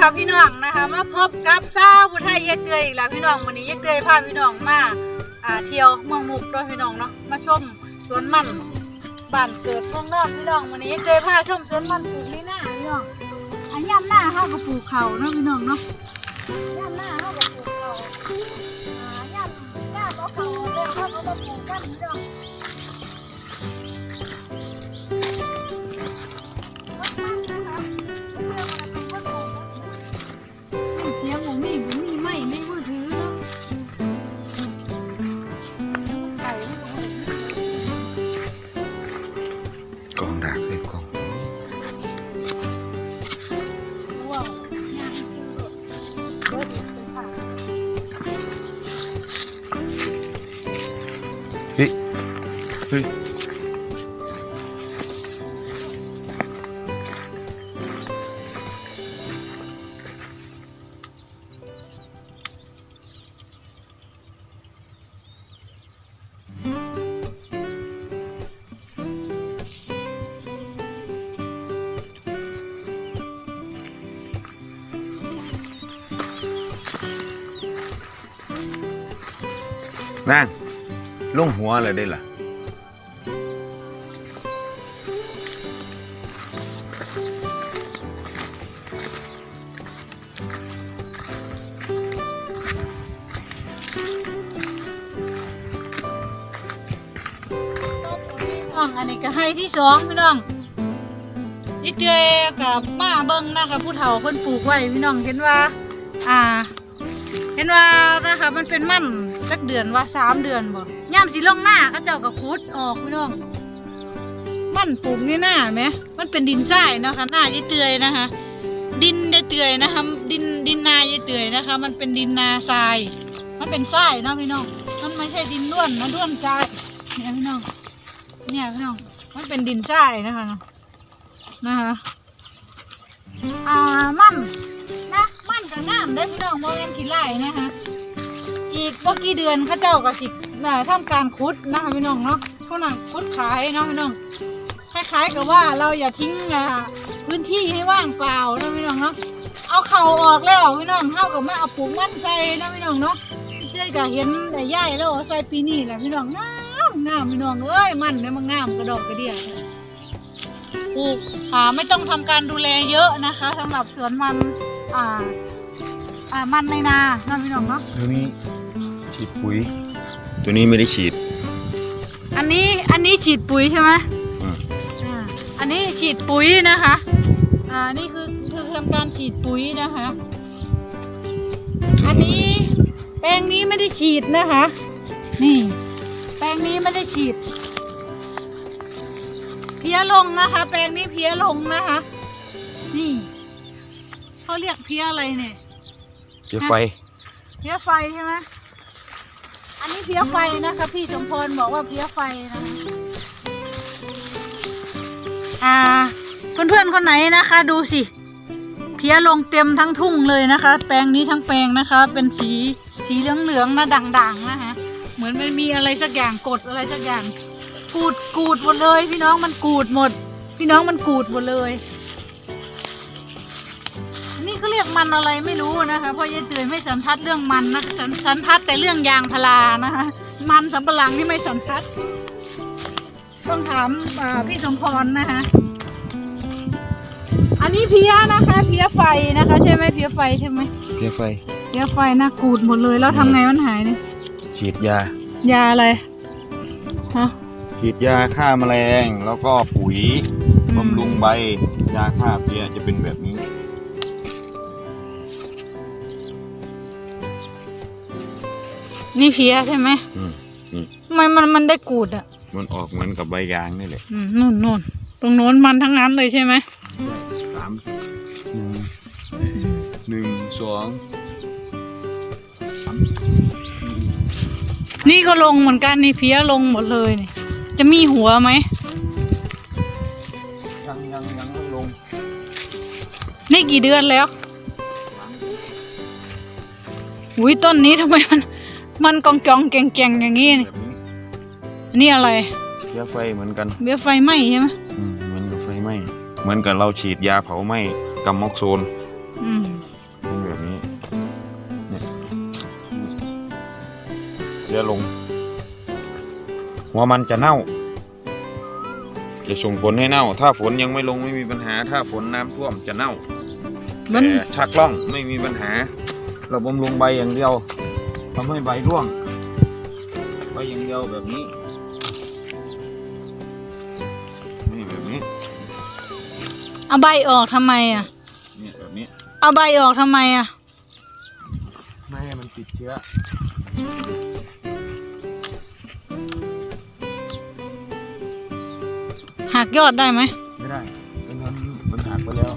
ค่ะพี่น้องนะคะ มาพบกับซาผู้ไทยเย็ดเดือยอีกแล้วพี่น้องวันนี้เย็ดเดือยพาพี่น้องมาอ่าเที่ยวเมืองมุกด้วยพี่น้องเนาะมาชมสวนมันบ้านเกิดเมืองนอกพี่น้องวันนี้เยเดือยพาชมสวนมันปลูกนี่หน้าพี่น้องอันย่ำหน้าเขาก็ปลูกเขาเนาะพี่น้องเนาะย่ำหน้าเขาก็ปลูกเขาอ่าย่ำหน้าเขาเขาแล้วเขาก็ปลูกกันพี่น้อง เฮ้ยเฮ้ยนั่ง ลงหัวเลยได้ล่ะน้องอันนี้ก็ให้ที่สองพี่น้องนี่เจอกับมาเบิ้งนะคะผู้เฒ่าเพิ่นปลูกไว้พี่น้องเห็นว่า อ่า เห็นว่านะคะมันเป็นมั่นสักเดือนว่าสามเดือนบ่ย่ามสีลงหน้าเขาเจ้าก็ขุดออกพี่น้องมั่นปลูกนี่หน้าไหมมันเป็นดินทรายเนาะคะหน้ายายเตยนะคะ ดินยายเตยนะคะ ดินดินนายายเตยนะคะ มันเป็นดินนาทราย มันเป็นทรายเนาะพี่น้องมันไม่ใช่ดินล้วนนะล้วนทรายเนี่ยพี่น้องเนี่ยพี่น้องมันเป็นดินทรายนะคะนะคะอ่ามันนะมัน กับน้ำเด้อพี่น้องโมเมนขี้ไล่นะคะอีกบ่กี่เดือนเข้าเจ้าก็สิอ่าทำการขุดนะคะพี่น้องเนาะช่วงนั้นขุดขายเนาะพี่น้องคล้ายๆกับว่าเราอย่าทิ้งอ่าพื้นที่ให้ว่างเปล่านะพี่น้องเนาะเอาเข่าออกแล้วพี่น้องเท่ากับมาเอาปลูกมันใส่นะพี่น้องเนาะเจ้าก็เห็นแต่ย่ายแล้วใส่ปีนี้แหละพี่น้องงามงามพี่น้องเอ้ยมันเนี่ยมันงามกระดอกกระเดี่ยปลูกอ่าไม่ต้องทำการดูแลเยอะนะคะสำหรับสวนมันอ่า อ่ามันในนานะพี่น้องเนาะตัวนี้ฉีดปุ๋ย ตัวนี้ไม่ได้ฉีด อันนี้อันนี้ฉีดปุ๋ยใช่ไหมอืม อ่าอันนี้ฉีดปุ๋ยนะคะอ่านี่คือคือทำการฉีดปุ๋ยนะคะ อันนี้แปลงนี้ไม่ได้ฉีดนะคะ นี่ แปลงนี้ไม่ได้ฉีด เพี้ยลงนะคะ แปลงนี้เพี้ยลงนะคะ นี่เขาเรียกเพี้ยอะไรเนี่ย เพียไฟ เพี้ยไฟใช่ไหมอันนี้เพี้ยไฟนะคะพี่สมพรบอกว่าเพี้ยไฟนะคะอ่า เพื่อนๆคนไหนนะคะ ดูสิ เพี้ยลงเต็มทั้งทุ่งเลยนะคะ แปลงนี้ทั้งแปลงนะคะ เป็นสีสีเหลืองๆนะด่างๆนะคะเหมือนมันมีอะไรสักอย่างกดอะไรสักอย่าง กูดกูดหมดเลย พี่น้องมันกูดหมด พี่น้องมันกูดหมดเลย เขาเรียกมันอะไรไม่รู้นะคะเพราะยายเตยไม่สันทัดเรื่องมันนะสันสันทัดแต่เรื่องยางพารานะคะมันสำปะหลังนี่ไม่สันทัด ต้องถามอ่าพี่สมพรนะคะ อันนี้เพี้ยนะคะ เพี้ยไฟนะคะ ใช่ไหมเพี้ยไฟใช่ไหมเพียไฟเพี้ยไฟนะกูดหมดเลยแล้วทำไงมันหายเนี่ยฉีดยา ยาอะไรฮะฉีดยาฆ่าแมลงแล้วก็ปุ๋ยอืมบำรุงใบยาฆ่าเพียจะเป็นแบบนี้ นี่เพี้ยใช่ไหมอืมนี่ทำไมมันมันได้กูดอะ มันออกเหมือนกับใบยางนี่แหละอืมนู่นนู่นตรงโน้นมันทั้งนั้นเลยใช่ไหมสามหนึ่งหนึ่งสองนี่ก็ลงเหมือนกันนี่เพี้ยลงหมดเลยนี่จะมีหัวไหมยังยังยังไม่ลงนี่กี่เดือนแล้วอุ้ยต้นนี้ทำไมมัน มันกองกองๆแกงแกงๆอย่างนี้นี่แบบนี้นี่อะไรเพียไฟเหมือนกันเบี้ยไฟไหม้ใช่ไหมอืมเหมือนกับไฟไหม้เหมือนกับเราฉีดยาเผาไหม้กัมมอกโซนอืมเป็นแบบนี้เนี่ยเดี๋ยวลง หัวมันจะเน่า จะส่งผลให้เน่า ถ้าฝนยังไม่ลงไม่มีปัญหา ถ้าฝนน้ำท่วมจะเน่ามันแต่ถ้ากล้องไม่มีปัญหา เราบำรุงใบอย่างเดียว ทำให้ใบร่วงใบอย่างเดียวแบบนี้ นี่แบบนี้ เอาใบออกทำไมอะ เนี่ยแบบนี้ เอาใบออกทำไมอะ ไม่ให้มันติดเชื้อ หักยอดได้ไหม ไม่ได้เป็นนั้นมันหักไปแล้ว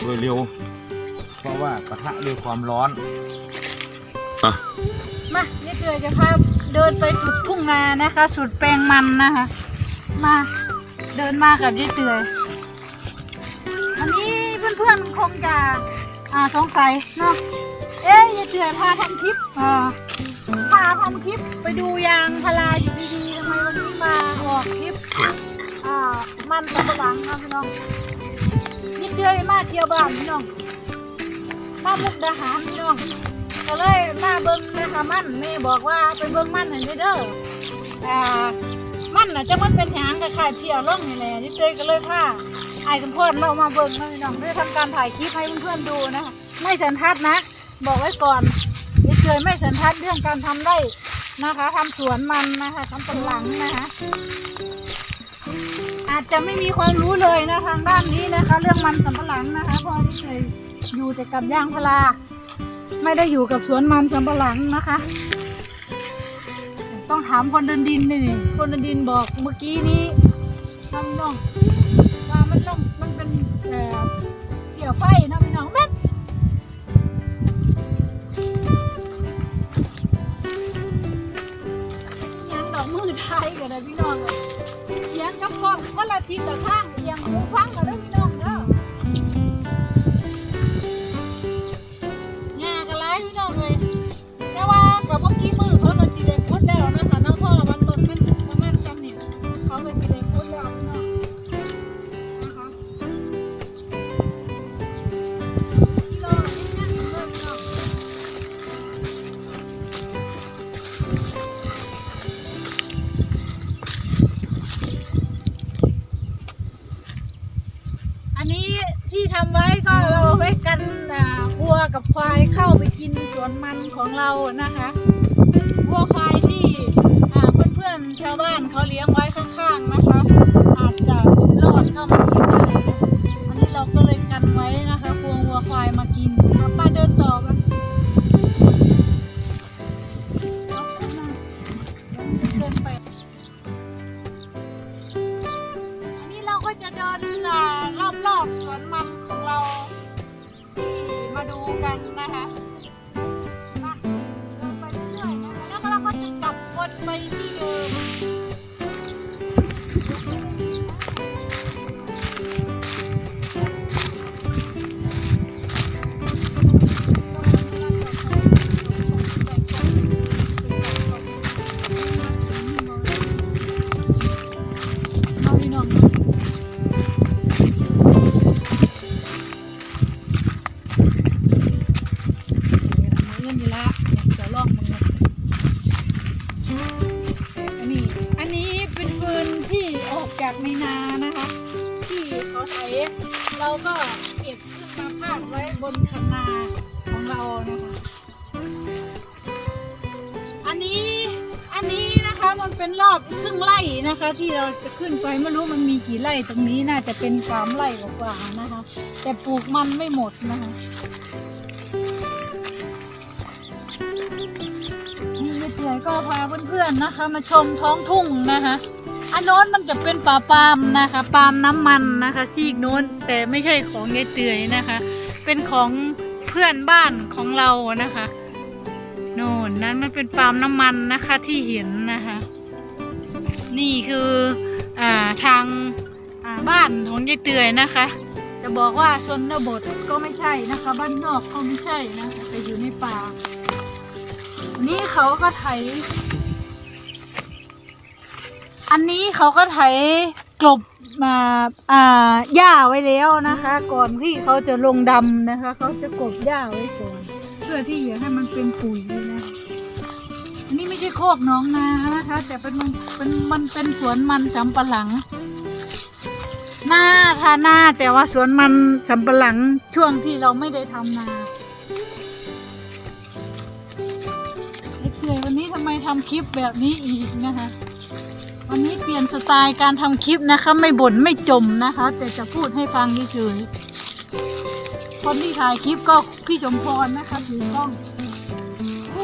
โดยเร็วเพราะว่ากระทะด้วยความร้อนอะมานี่เตยจะพาเดินไปสุดทุ่งนานะคะสุดแปลงมันนะคะ มาเดินมากับยี่เตยวันนี้เพื่อนๆคงจะอ่าสงสัยเนาะเอ๊ยยี่เตยพาทำคลิปอ่าพาทำคลิปไปดูยางพาราอยู่ดีๆทำไมวันนี้มาออกคลิปอ่ามันสำปะหลังครับพี่น้องยี่เตยมาเที่ยวบ้านพี่น้อง มามุกดาหารพี่น้องก็เลยมาเบิ้งนะคะมันแม่บอกว่าไปเบิ้งมันให้เด้ออ่ามันน่ะจะมันเป็นหางกับข่ายเพียวล่องนี่แหละนี่เต้ยก็เลยพาไอ้กับเพื่อนเรามาเบิ้งนะพี่น้องได้ทำการถ่ายคลิปให้เพื่อนๆดูนะคะไม่สันทัดนะ บอกไว้ก่อนนี่เต้ยไม่สันทัดเรื่องการทำได้นะคะทำสวนมันนะคะทำเป็นหลังนะคะอาจจะไม่มีความรู้เลยนะทางด้านนี้นะคะ เรื่องมันสำปะหลังนะคะเพราะที่เคย อยู่แต่กับยางพารา ไม่ได้อยู่กับสวนมันสำปะหลังนะคะ ต้องถามคนเดินดินนี่คนเดินดินบอกเมื่อกี้นี้ทำน้องว่ามันต้องมันเป็นเกี่ยวไฟนะพี่น้องแม่ยังดอกมือไทยกันเลยพี่น้องเลยเสียงกับกล้องคนละทิศละข้างเสียงหูฟังกันเลยพี่น้อง เขาเลี้ยงไว้ เป็นรอบครึ่งไร่นะคะ ที่เราจะขึ้นไปไม่รู้มันมีกี่ไร่ตรงนี้น่าจะเป็นสามไร่กว่าๆนะคะ แต่ปลูกมันไม่หมดนะคะนี่เพื่อนก็พาเพื่อนๆนะคะ มาชมท้องทุ่งนะคะอันโน้นมันจะเป็นป่าปาล์มนะคะปาล์มน้ำมันนะคะ ซีกโน้นแต่ไม่ใช่ของยายเตยนะคะ เป็นของเพื่อนบ้านของเรานะคะโน่นนั้นมันเป็นปาล์มน้ำมันนะคะที่เห็นนะคะ นี่คืออ่าทางบ้านของยายเตยนะคะ จะบอกว่าชนบทก็ไม่ใช่นะคะ บ้านนอกก็ไม่ใช่นะแต่อยู่ในป่า นี่เขาก็ไถ อันนี้เขาก็ไถกลบมาอ่าหญ้าไว้แล้วนะคะ ก่อนที่เขาจะลงดำนะคะ เขาจะกบหญ้าไว้ก่อน เพื่อที่จะให้มันเป็นปุ๋ยนะ อันนี้ไม่ใช่โคกหน้องนานะคะ แต่เป็นมันเป็นมันเป็นสวนมันสำปะหลัง หน้าทาหน้าแต่ว่าสวนมันสำปะหลังช่วงที่เราไม่ได้ทำนาไอ้เขื่อยวันนี้ทำไมทำคลิปแบบนี้อีกนะคะ วันนี้เปลี่ยนสไตล์การทำคลิปนะคะ ไม่บ่นไม่จมนะคะ แต่จะพูดให้ฟังเฉยๆคนที่ถ่ายคลิปก็พี่สมพรนะคะถือกล้อง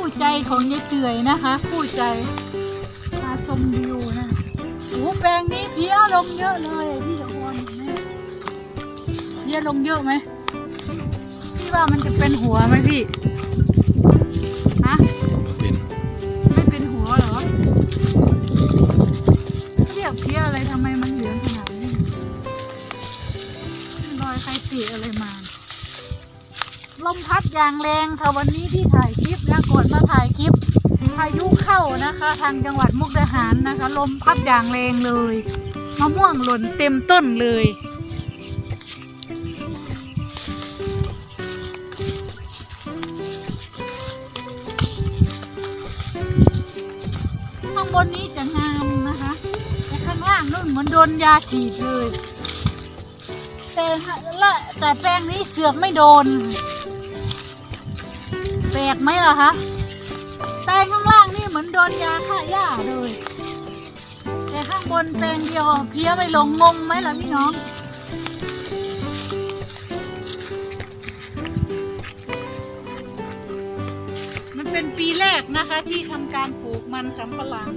คู่ใจของยายเตยนะคะ คู่ใจมาชมวิวนะโอ้แปลงนี้เพี้ยลงเยอะเลยพี่สมพรเห็นไหมเพี้ยลงเยอะไหมพี่ว่ามันจะเป็นหัวไหม อย่างแรงค่ะวันนี้ที่ถ่ายคลิปนะก่อนมาถ่ายคลิปพายุเข้านะคะ ทางจังหวัดมุกดาหารนะคะ ลมพัดอย่างแรงเลยมะม่วงหล่นเต็มต้นเลยข้างบนนี้จะงามนะคะแต่ข้างล่างนู่นเหมือนโดนยาฉีดเลยแต่ละแต่แปลงนี้เสือกไม่โดน แปลกไหมล่ะคะแปลงข้างล่างนี่เหมือนโดนยาฆ่าหญ้าเลย แต่ข้างบนแปลงเดียวเพี้ยไม่ลงงงไหมล่ะพี่น้องมันเป็นปีแรกนะคะที่ทำการปลูกมันสำปะหลัง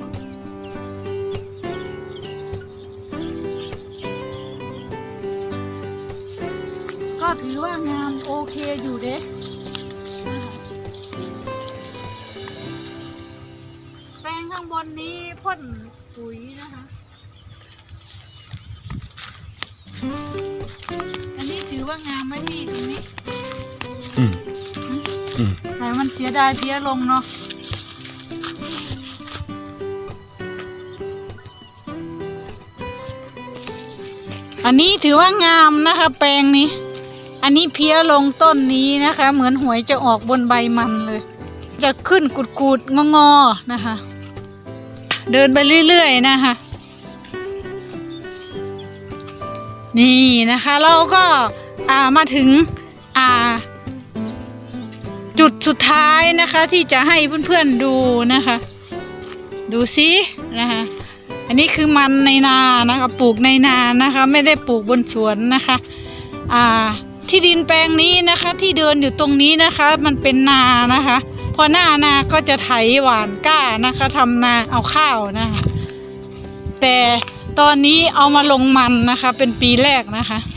ก็ถือว่างามโอเคอยู่เด้ พ่นปุ๋ยนะคะ อันนี้ถือว่างามไหมพี่ตรงนี้อืมอืมแต่มันเสียดายเพี้ยลงเนาะอันนี้ถือว่างามนะคะ แปลงนี้ อันนี้เพี้ยลงต้นนี้นะคะ เหมือนหวยจะออกบนใบมันเลย จะขึ้นกุดกุดงองอๆนะคะ เดินไปเรื่อยๆนะคะ นี่นะคะเราก็ามาถึงจุดสุดท้ายนะคะที่จะให้เพื่อนๆดูนะคะ ดูซินะคะอันนี้คือมันในนานะคะปลูกในนานะคะ ไม่ได้ปลูกบนสวนนะคะอ่าที่ดินแปลงนี้นะคะที่เดินอยู่ตรงนี้นะคะ มันเป็นนานะคะ พอหน้านาก็จะไถหวานก้านะคะทำนาเอาข้าวนะคะแต่ตอนนี้เอามาลงมันนะคะ เป็นปีแรกนะคะนี่ค่ะ